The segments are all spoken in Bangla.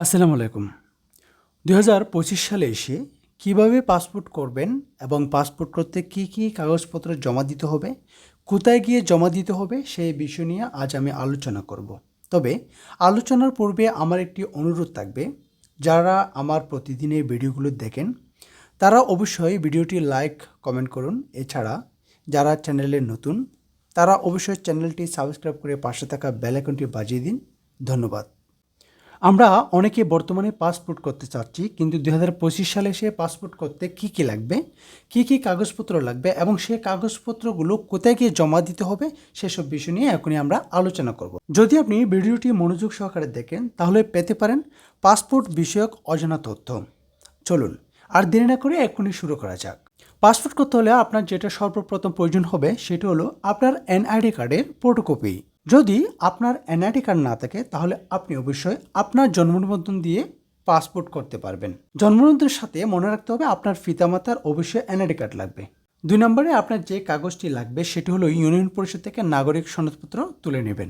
আসসালামু আলাইকুম। দুই হাজার পঁচিশ সালে এসে কীভাবে পাসপোর্ট করবেন এবং পাসপোর্ট করতে কি কি কাগজপত্র জমা দিতে হবে, কোথায় গিয়ে জমা দিতে হবে সেই বিষয় নিয়ে আজ আমি আলোচনা করব। তবে আলোচনার পূর্বে আমার একটি অনুরোধ থাকবে, যারা আমার প্রতিদিনের ভিডিওগুলো দেখেন, তারা অবশ্যই ভিডিওটি লাইক, কমেন্ট করুন। এছাড়া যারা চ্যানেলে নতুন, তারা অবশ্যই চ্যানেলটি সাবস্ক্রাইব করে পাশে থাকা বেল আইকনটি বাজিয়ে দিন। ধন্যবাদ। আমরা অনেকে বর্তমানে পাসপোর্ট করতে চাচ্ছি, কিন্তু দু হাজার পঁচিশ সালে সে পাসপোর্ট করতে কি কি লাগবে, কি কি কাগজপত্র লাগবে, এবং সে কাগজপত্রগুলো কোথায় গিয়ে জমা দিতে হবে, সেসব বিষয় নিয়ে এখনই আমরা আলোচনা করব। যদি আপনি ভিডিওটি মনোযোগ সহকারে দেখেন, তাহলে পেতে পারেন পাসপোর্ট বিষয়ক অজানা তথ্য। চলুন, আর দেরি না করে এখনই শুরু করা যাক। পাসপোর্ট করতে হলে আপনার যেটা সর্বপ্রথম প্রয়োজন হবে, সেটা হলো আপনার এনআইডি কার্ডের ফটোকপি যদি আপনার এনআইডি কার্ড না থাকে, তাহলে আপনি অবশ্যই আপনার জন্ম নিবন্ধন দিয়ে পাসপোর্ট করতে পারবেন। জন্ম নিবন্ধনের সাথে মনে রাখতে হবে, আপনার পিতামাতার অবশ্যই এনআইডি কার্ড লাগবে। দুই নম্বরে আপনার যে কাগজটি লাগবে, সেটি হলো ইউনিয়ন পরিষদ থেকে নাগরিক সনদপত্র তুলে নেবেন।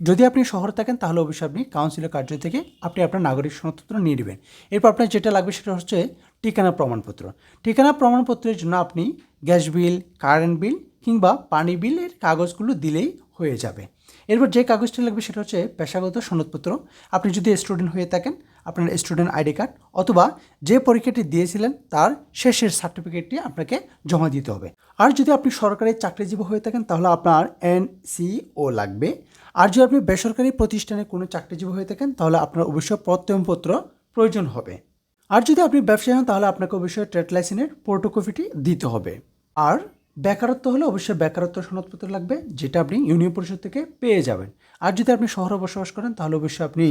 যদি আপনি শহরে থাকেন, তাহলে অবশ্যই আপনি কাউন্সিলের কার্য থেকে আপনি আপনার নাগরিক সনদপত্র নিয়ে নেবেন। এরপর আপনার যেটা লাগবে, সেটা হচ্ছে ঠিকানা প্রমাণপত্র। ঠিকানা প্রমাণপত্রের জন্য আপনি গ্যাস বিল, কারেন্ট বিল কিংবা পানি বিলের কাগজগুলো দিলেই হয়ে যাবে। এরপর যে কাগজটি লাগবে সেটা হচ্ছে পেশাগত সনদপত্র। আপনি যদি স্টুডেন্ট হয়ে থাকেন, আপনার স্টুডেন্ট আইডি কার্ড অথবা যে পরীক্ষাটি দিয়েছিলেন, তার শেষের সার্টিফিকেটটি আপনাকে জমা দিতে হবে। আর যদি আপনি সরকারি চাকরিজীবী হয়ে থাকেন, তাহলে আপনার এনসিও লাগবে। আর যদি আপনি বেসরকারি প্রতিষ্ঠানে কোনো চাকরিজীবী হয়ে থাকেন, তাহলে আপনার অবশ্যই প্রত্যয়নপত্র প্রয়োজন হবে। আর যদি আপনি ব্যবসায়ী হন, তাহলে আপনাকে অবশ্যই ট্রেড লাইসেন্সের ফটোকপিটি দিতে হবে। আর বেকারত্ব হলে অবশ্যই বেকারত্ব সনদপত্র লাগবে, যেটা আপনি ইউনিয়ন পরিষদ থেকে পেয়ে যাবেন। আর যদি আপনি শহরে বসবাস করেন, তাহলে অবশ্যই আপনি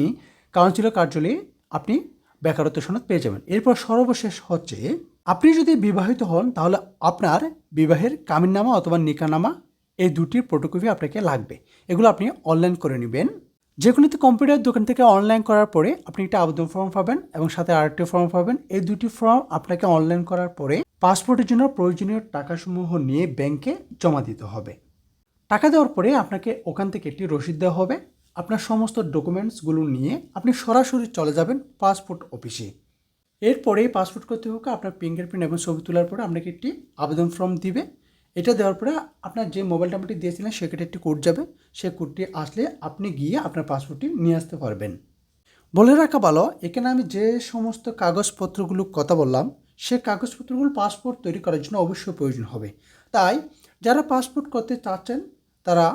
কাউন্সিলর কার্যালয়ে আপনি বেকারত্ব সনদ পেয়ে যাবেন। এরপর সর্বশেষ হচ্ছে, আপনি যদি বিবাহিত হন, তাহলে আপনার বিবাহের কামিননামা অথবা নিকানামা এই দুটির ফটোকপি আপনাকে লাগবে। এগুলো আপনি অনলাইন করে নেবেন। যে কোনো কম্পিউটার দোকান থেকে অনলাইন করার পরে আপনি একটা আবেদন ফর্ম পাবেন এবং সাথে আরেকটি ফর্ম পাবেন। এই দুটি ফর্ম আপনাকে অনলাইন করার পরে পাসপোর্টের জন্য প্রয়োজনীয় টাকাসমূহ নিয়ে ব্যাংকে জমা দিতে হবে। টাকা দেওয়ার পরে আপনাকে ওখান থেকে একটি রসিদ দেওয়া হবে। আপনার সমস্ত ডকুমেন্টসগুলো নিয়ে আপনি সরাসরি চলে যাবেন পাসপোর্ট অফিসে। এরপরে পাসপোর্ট কর্তৃপক্ষ আপনার ফিঙ্গারপ্রিন্ট এবং ছবি তোলার পরে আপনাকে একটি আবেদন ফর্ম দিবে। এটা দেওয়ার পরে আপনার যে মোবাইল নাম্বারটি দিয়েছিলেন, সেখানে একটি কোড যাবে। সেই কোডটি আসলে আপনি গিয়ে আপনার পাসপোর্টটি নিয়ে আসতে পারবেন। বলে রাখা ভালো, এখানে আমি যে সমস্ত কাগজপত্রগুলো কথা বললাম সে কাগজপত্রগুলো পাসপোর্ট তৈরি করার জন্য অবশ্যই প্রয়োজন হবে। তাই যারা পাসপোর্ট করতে চাচ্ছেন, তারা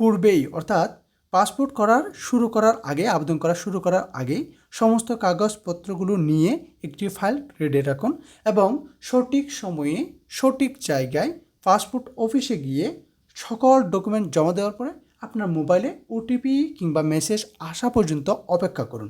পূর্বেই অর্থাৎ পাসপোর্ট করার শুরু করার আগে, আবেদন করা শুরু করার আগে সমস্ত কাগজপত্রগুলো নিয়ে একটি ফাইল রেডি রাখুন এবং সঠিক সময়ে, সঠিক জায়গায় পাসপোর্ট অফিসে গিয়ে সকল ডকুমেন্ট জমা দেওয়ার পরে আপনার মোবাইলে ওটিপি কিংবা মেসেজ আসা পর্যন্ত অপেক্ষা করুন।